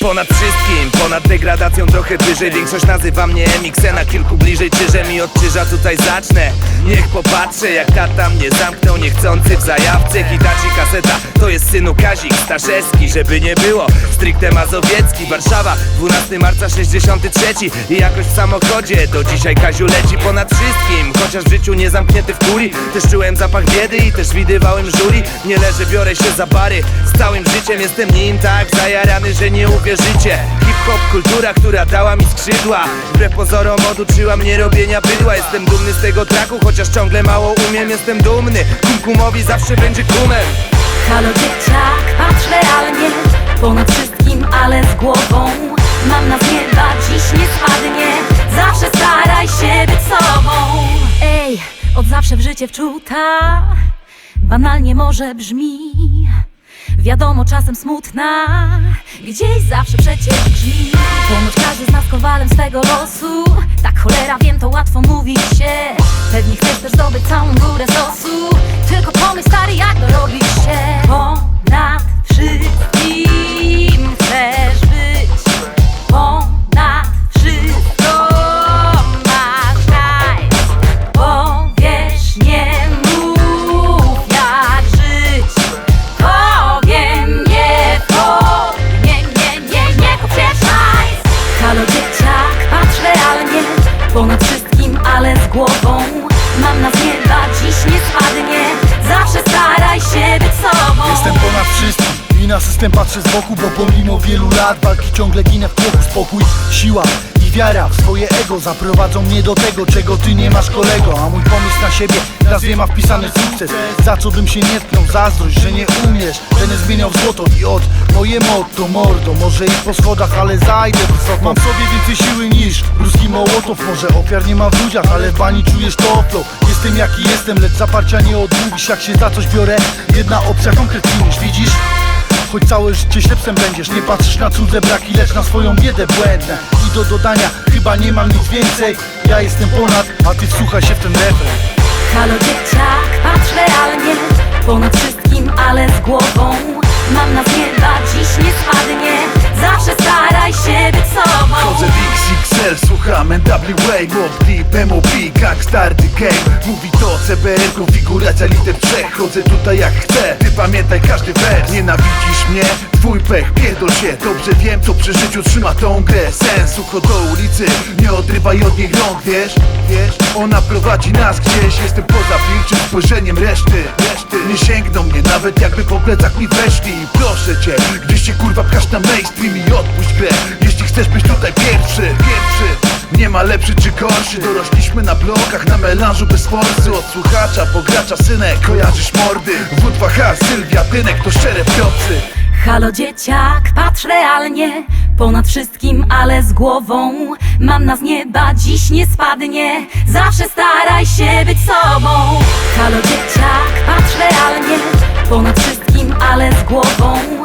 Ponad wszystkim, ponad degradacją trochę wyżej. Większość nazywa mnie MX, na kilku bliżej Czyżem i od czyża tutaj zacznę. Niech popatrzę jak tata mnie zamknął niechcący w zajawce. Hitachi kaseta, to jest synu Kazik Staszewski. Żeby nie było, stricte mazowiecki. Warszawa, 12 marca 63 I jakoś w samochodzie, do dzisiaj Kaziu leci ponad wszystkim. Chociaż w życiu nie zamknięty w kuli Też czułem zapach biedy i też widywałem żuli. Nie leżę, biorę się za bary. Z całym życiem jestem nim tak zajarany, że nie uwierzycie Hip-hop, kultura, która dała mi skrzydła. Wbrew pozorom oduczyła mnie robienia bydła. Jestem dumny z tego traku, chociaż ciągle mało umiem. Jestem dumny, kumkumowi zawsze będzie kumem. Halo dzieciak, patrz realnie. Ponad wszystkim, ale z głową. Mam na nieba, dziś nie spadnie. Zawsze staraj się być sobą. Ej, od zawsze w życie wczuta. Banalnie może brzmi Wiadomo, czasem smutna. Gdzieś zawsze przecież brzmi Ponoć każdy z nas kowalem swego losu. Tak cholera wiem, to łatwo mówi się. Pewnie chcesz też zdobyć całą górę sosu system patrzę z boku Bo pomimo wielu lat walki ciągle ginę w tłoku Spokój, siła i wiara w swoje ego Zaprowadzą mnie do tego, czego ty nie masz kolego. A mój pomysł na siebie nazwie ma wpisany sukces. Za co bym się nie tknął, zazdrość, że nie umiesz Będę zmieniał w złoto i od moje motto mordo Może i po schodach, ale zajdę wysoko. Mam sobie więcej siły niż ruski mołotow. Może ofiar nie ma w ludziach, ale w bani czujesz to flow. Jestem jaki jestem, lecz zaparcia nie odmówisz. Jak się za coś biorę, jedna opcja konkretniejsz, widzisz? Choć całe życie ślepcem będziesz Nie patrzysz na cudze braki, lecz na swoją biedę błędne I do dodania, chyba nie mam nic więcej. Ja jestem ponad, a ty wsłuchaj się w ten refren. Halo dzieciak, patrz realnie XXL, słucham NWA Mob Deep, MOB, Gangstar The Game Mówi to CBR, konfiguracja liter trzech. Chodzę tutaj jak chcę, ty pamiętaj każdy wers. Nienawidzisz mnie? Twój pech, pierdol się. Dobrze wiem, co przy życiu trzyma tą grę. Sensu, chodź do ulicy, nie odrywaj od niej rąk, wiesz? Wiesz? Ona prowadzi nas gdzieś Jestem poza wilczym spojrzeniem reszty. Reszty nie sięgną mnie, nawet jakby po plecach mi weszli. Proszę cię, gdzieś się kurwa pchasz na mainstream i odpuść grę. Jeśli chcesz być tutaj pierwszy, pierwszy nie ma lepszy czy gorszy. Dorośliśmy na blokach, na melanżu bez forsy. Od słuchacza, pogracza, synek Kojarzysz mordy. W2H, Sylwia, Tynek To szczere piocy Halo dzieciak, patrz realnie. Ponad wszystkim, ale z głową. Mam nas nieba, dziś nie spadnie. Zawsze staraj się być sobą. Halo dzieciak, patrz realnie. Ponad wszystkim, ale z głową.